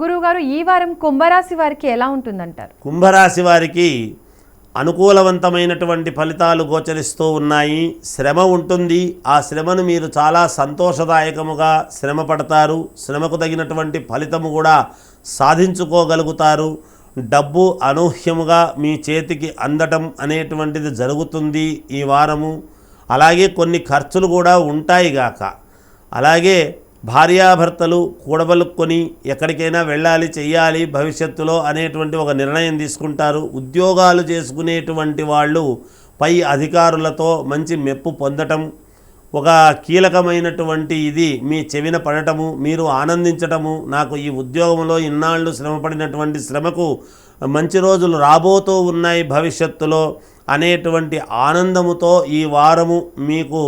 గురువుగారు ఈ వారం కుంభరాశి వారికి ఎలా ఉంటుందంటారు? కుంభరాశి వారికి అనుకూలవంతమైనటువంటి ఫలితాలు గోచరిస్తూ ఉన్నాయి. శ్రమ ఉంటుంది. ఆ శ్రమను మీరు చాలా సంతోషదాయకముగా శ్రమ పడతారు. శ్రమకు తగినటువంటి ఫలితము కూడా సాధించుకోగలుగుతారు. డబ్బు అనూహ్యముగా మీ చేతికి అందటం అనేటువంటిది జరుగుతుంది ఈ వారము. అలాగే కొన్ని ఖర్చులు కూడా ఉంటాయి గాక. అలాగే భార్యాభర్తలు కూడబలుక్కొని ఎక్కడికైనా వెళ్ళాలి చెయ్యాలి భవిష్యత్తులో అనేటువంటి ఒక నిర్ణయం తీసుకుంటారు. ఉద్యోగాలు చేసుకునేటువంటి వాళ్ళు పై అధికారులతో మంచి మెప్పు పొందటం ఒక కీలకమైనటువంటి ఇది మీ చెవిన పడటము మీరు ఆనందించటము నాకు ఈ ఉద్యోగంలో ఇన్నాళ్ళు శ్రమపడినటువంటి శ్రమకు మంచి రోజులు రాబోతూ ఉన్నాయి భవిష్యత్తులో అనేటువంటి ఆనందముతో ఈ వారము మీకు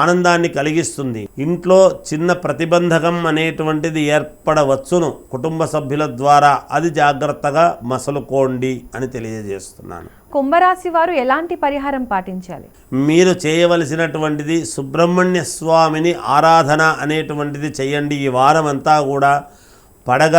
ఆనందాన్ని కలిగిస్తుంది. ఇంట్లో చిన్న ప్రతిబంధకం అనేటువంటిది ఏర్పడవచ్చును. కుటుంబ సభ్యుల ద్వారా అది జాగ్రత్తగా మసలుకోండి అని తెలియజేస్తున్నాను. కుంభరాశి వారు ఎలాంటి పరిహారం పాటించాలి? మీరు చేయవలసినటువంటిది సుబ్రహ్మణ్య స్వామిని ఆరాధన అనేటువంటిది చేయండి. ఈ వారం అంతా కూడా పడగ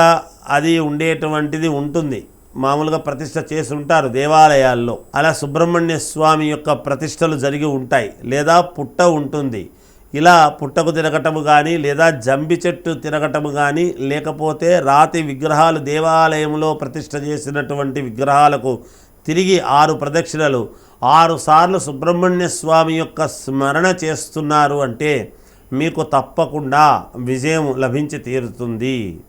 అది ఉండేటువంటిది ఉంటుంది. మామూలుగా ప్రతిష్ట చేసి ఉంటారు దేవాలయాల్లో. అలా సుబ్రహ్మణ్య స్వామి యొక్క ప్రతిష్టలు జరిగి ఉంటాయి. లేదా పుట్ట ఉంటుంది. ఇలా పుట్టకు తిరగటము కానీ లేదా జంబి చెట్టు తిరగటము కానీ లేకపోతే రాతి విగ్రహాలు దేవాలయంలో ప్రతిష్ట చేసినటువంటి విగ్రహాలకు తిరిగి ఆరు ప్రదక్షిణలు ఆరు సార్లు సుబ్రహ్మణ్య స్వామి యొక్క స్మరణ చేస్తున్నారు అంటే మీకు తప్పకుండా విజయం లభించి తీరుతుంది.